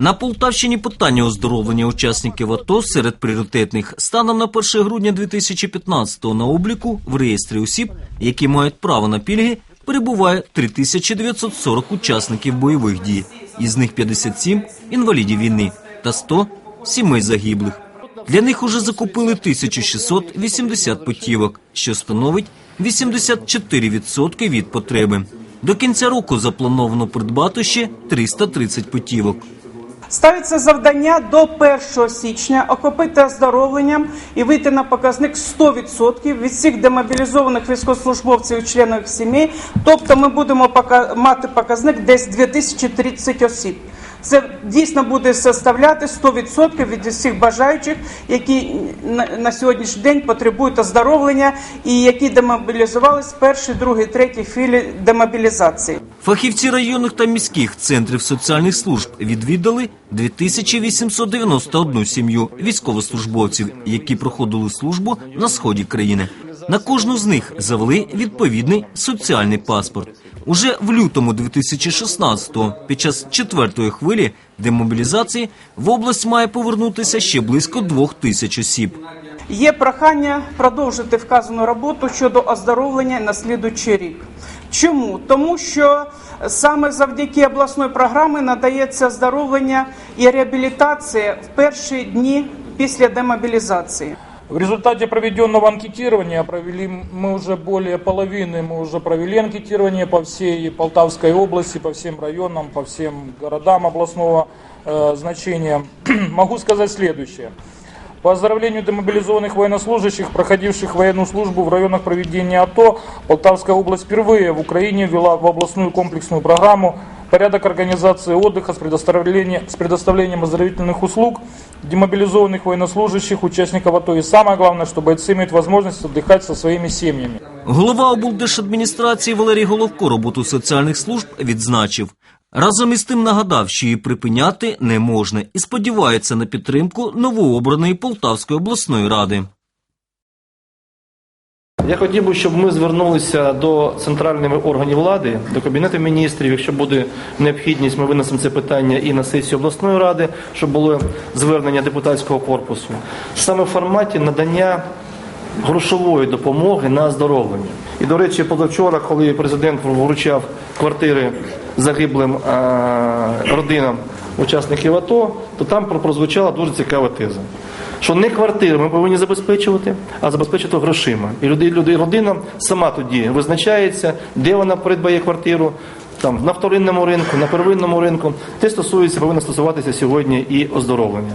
На Полтавщині питання оздоровлення учасників АТО серед пріоритетних. Станом на 1 грудня 2015-го на обліку в реєстрі осіб, які мають право на пільги, перебуває 3940 учасників бойових дій. Із них 57 – інвалідів війни та 100 – сімей загиблих. Для них уже закупили 1680 путівок, що становить 84% від потреби. До кінця року заплановано придбати ще 330 путівок. Ставиться завдання до 1 січня охопити оздоровленням і вийти на показник 100% від всіх демобілізованих військовослужбовців і членів сімей. Тобто ми будемо мати показник десь 2030 осіб. Це дійсно буде составляти 100% від всіх бажаючих, які на, сьогоднішній день потребують оздоровлення і які демобілізувалися в першій, другій, третій філі демобілізації. Фахівці районних та міських центрів соціальних служб відвідали 2891 сім'ю військовослужбовців, які проходили службу на сході країни. На кожну з них завели відповідний соціальний паспорт. Уже в лютому 2016-го, під час четвертої хвилі демобілізації, в область має повернутися ще близько двох тисяч осіб. Є прохання продовжити вказану роботу щодо оздоровлення на слідуючий рік. Чому? Тому що саме завдяки обласної програми надається оздоровлення і реабілітація в перші дні після демобілізації. В результате проведенного анкетирования провели мы уже более половины, мы уже провели анкетирование по всей Полтавской области, по всем районам, по всем городам областного э, значения. Могу сказать следующее. По оздоровлению демобилизованных военнослужащих, проходивших военную службу в районах проведения АТО, Полтавская область впервые в Украине ввела в областную комплексную программу порядок организации отдыха с предоставлением, с предоставлением оздоровительных услуг демобилизованных военнослужащих, участников АТО. И самое главное, что бойцы имеют возможность отдыхать со своими семьями. Голова облдержадміністрації Валерій Головко роботу соціальних служб відзначив. Разом із тим нагадав, що її припиняти не можна і сподівається на підтримку новообраної Полтавської обласної ради. Я хотів би, щоб ми звернулися до центральних органів влади, до кабінету міністрів. Якщо буде необхідність, ми винесемо це питання і на сесію обласної ради, щоб було звернення депутатського корпусу саме в форматі надання грошової допомоги на оздоровлення. І до речі, позавчора, коли президент вручав квартири загиблим родинам учасників АТО, то там прозвучала дуже цікава теза. Що не квартири ми повинні забезпечувати, а забезпечувати грошима. І люди, люди, родина сама тоді визначається, де вона придбає квартиру, там на вторинному ринку, на первинному ринку. Те стосується, повинно стосуватися сьогодні і оздоровлення.